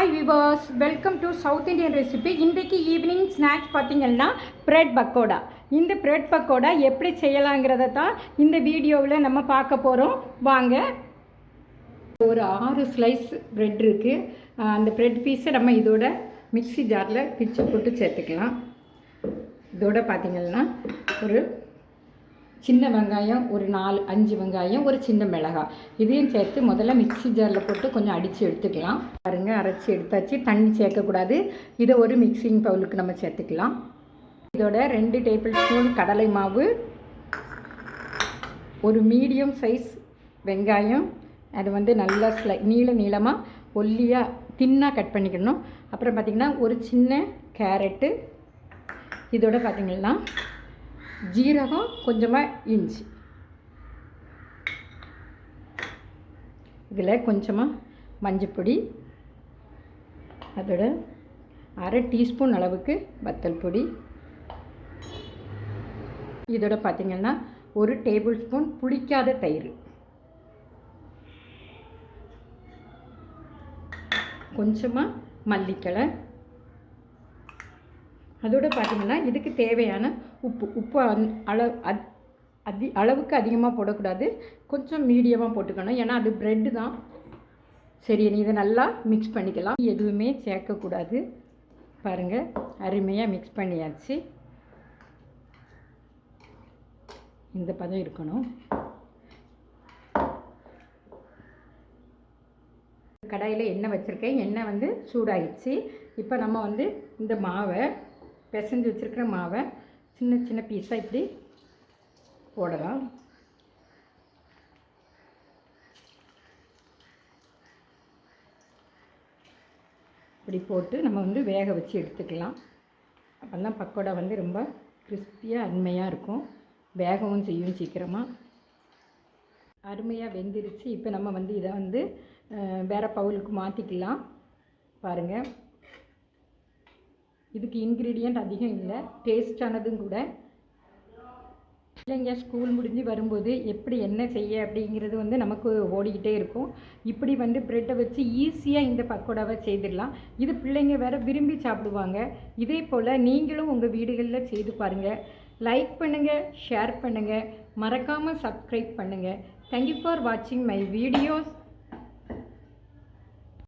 Hi viewers welcome to South Indian recipe இன்றைக்கு evening snacks பார்த்தீங்கன்னா bread pakoda இந்த bread pakoda எப்படி செய்யலாங்கிறத தான் இந்த வீடியோவில் நம்ம பார்க்க போகிறோம் வாங்க. ஒரு ஆறு ஸ்லைஸ் ப்ரெட் இருக்குது அந்த ப்ரெட் பீஸை நம்ம இதோட மிக்ஸி ஜாரில் பிச்சு போட்டு சேர்த்துக்கலாம். இதோட பார்த்தீங்கன்னா ஒரு சின்ன வெங்காயம் ஒரு நாலு அஞ்சு வெங்காயம் ஒரு சின்ன மிளகாய். இதையும் சேர்த்து முதல்ல மிக்ஸி ஜாரில் போட்டு கொஞ்சம் அடித்து எடுத்துக்கலாம். பாருங்கள் அரைச்சி எடுத்தாச்சு. தண்ணி சேர்க்கக்கூடாது. இதை ஒரு மிக்சிங் பவுலுக்கு நம்ம சேர்த்துக்கலாம். இதோட ரெண்டு டேபிள் ஸ்பூன் கடலை மாவு ஒரு மீடியம் சைஸ் வெங்காயம். அது வந்து நல்லா ஸ்லை நீள நீளமாக ஒல்லியாக தின்னாக கட் பண்ணிக்கணும். அப்புறம் பார்த்திங்கன்னா ஒரு சின்ன கேரட்டு. இதோட பார்த்திங்கன்னா ஜீரகம் கொஞ்சமாக இஞ்சி. இதில் கொஞ்சமாக மஞ்சப்பொடி அதோட அரை டீஸ்பூன் அளவுக்கு வத்தல் பொடி. இதோட பார்த்திங்கன்னா ஒரு டேபிள் ஸ்பூன் புளிக்காத தயிர். கொஞ்சமாக மல்லிக்கலை அதோட பார்த்திங்கன்னா இதுக்கு தேவையான உப்பு உப்பு அந்- அளவு அதி அளவுக்கு அதிகமாக போடக்கூடாது. கொஞ்சம் மீடியமாக போட்டுக்கணும். ஏன்னா அது ப்ரெட்டு தான். சரி நீ இதை நல்லா மிக்ஸ் பண்ணிக்கலாம். எதுவுமே சேர்க்கக்கூடாது. பாருங்கள் அருமையாக மிக்ஸ் பண்ணியாச்சு. இந்த பதம் இருக்கணும். கடாயில் எண்ணெய் வச்சுருக்கேன். எண்ணெய் வந்து சூடாகிடுச்சு இப்போ நம்ம வந்து இந்த மாவை பிசைஞ்சு வச்சுருக்கிற மாவை சின்ன சின்ன பீஸாக இப்படி போடலாம். இப்படி போட்டு நம்ம வந்து வேக வச்சு எடுத்துக்கலாம். அப்போ தான் பக்கோடா வந்து ரொம்ப கிறிஸ்பியாக அருமையாக இருக்கும். வேகவும் செய்யும் சீக்கிரமாக அருமையாக வெந்துருச்சு. இப்போ நம்ம வந்து இதை வந்து வேறு பவுலுக்கு மாற்றிக்கலாம் பாருங்கள் இதுக்கு இன்க்ரீடியண்ட் அதிகம் இல்லை. டேஸ்டானதும் கூட. பிள்ளைங்க ஸ்கூல் முடிஞ்சு வரும்போது எப்படி என்ன செய்ய அப்படிங்கிறது வந்து நமக்கு ஓடிக்கிட்டே இருக்கும். இப்படி வந்து ப்ரெட்டை வச்சு ஈஸியாக இந்த பக்கோடாவை செய்திடலாம். இது பிள்ளைங்க வேற விரும்பி சாப்பிடுவாங்க. இதே போல் நீங்களும் உங்கள் வீடுகளில் செய்து பாருங்கள் லைக் பண்ணுங்கள் ஷேர் பண்ணுங்கள் மறக்காமல் சப்ஸ்கிரைப் பண்ணுங்கள் தேங்க்யூ ஃபார் வாட்சிங் மை வீடியோஸ்